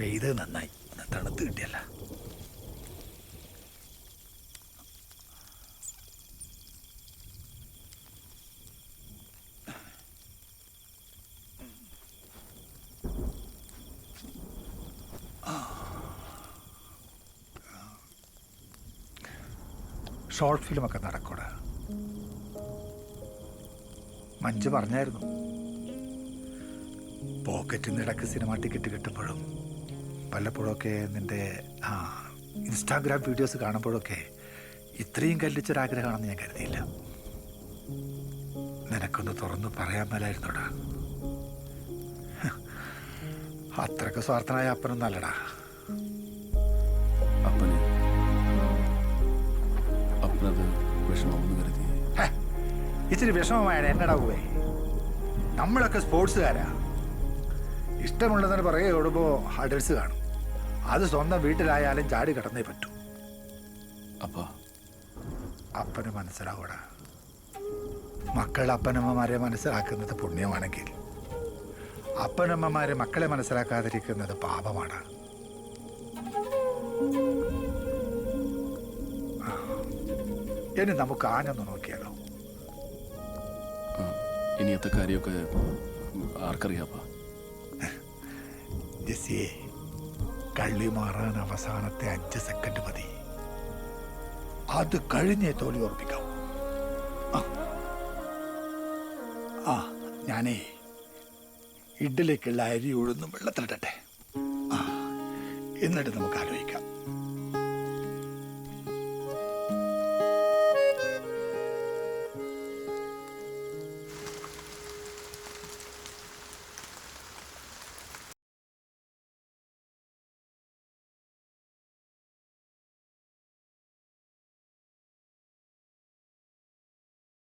പെയ്തത് നന്നായി. തണുത്ത് കിട്ടിയല്ല. ഷോർട്ട് ഫിലിമൊക്കെ നടക്കൂടാ. മഞ്ജു പറഞ്ഞായിരുന്നു. പോക്കറ്റിൽ നിന്ന് ഇടയ്ക്ക് സിനിമ ടിക്കറ്റ് കിട്ടുമ്പോഴും വല്ലപ്പോഴൊക്കെ നിന്റെ ആ ഇൻസ്റ്റാഗ്രാം വീഡിയോസ് കാണുമ്പോഴൊക്കെ ഇത്രയും കല്ലിച്ചൊരാഗ്രഹമാണെന്ന് ഞാൻ കരുതിയില്ല. നിനക്കൊന്ന് തുറന്നു പറയാൻ മേലായിരുന്നോടാ. അത്രയ്ക്ക് സ്വാർത്ഥനായ അപ്പനൊന്നും അല്ലടാ. അപ്പന് അപ്പനത് വിഷമമെന്ന് കരുതി. ഹേ, ഇച്ചിരി വിഷമമായാണ് എന്നടാ പോവേ നമ്മളൊക്കെ സ്പോർട്സുകാരാ. ഇഷ്ടമുള്ളതിന് പറയുക ഓടുമ്പോൾ ഹഡൽസ് കാണും. അത് സ്വന്തം വീട്ടിലായാലും ചാടി കിടന്നേ പറ്റൂ. അപ്പോ? അപ്പന് മനസ്സിലാവൂടാ. മക്കൾ അപ്പനമ്മമാരെ മനസ്സിലാക്കുന്നത് പുണ്യമാണെങ്കിൽ. അപ്പനമ്മമാരെ മക്കളെ മനസ്സിലാക്കാതിരിക്കുന്നത് പാപമാണ്. ഇനി നമുക്ക് ആനൊന്ന് നോക്കിയാലോ? ഇനിയത്തെ കാര്യമൊക്കെ ആർക്കറിയാപ്പാ? ജെസ്സിയെ കള്ളി മാറാൻ അവസാനത്തെ അഞ്ച് സെക്കൻഡ് മതി. അത് കഴിഞ്ഞേ തോൽവി ഓർപ്പിക്കാം ആ. ഞാനേ ഇഡ്ഡലിക്കുള്ള അരി ഉഴുന്നും വെള്ളത്തിലിട്ടെ ആ എന്നിട്ട് നമുക്ക് ആലോചിക്കാം.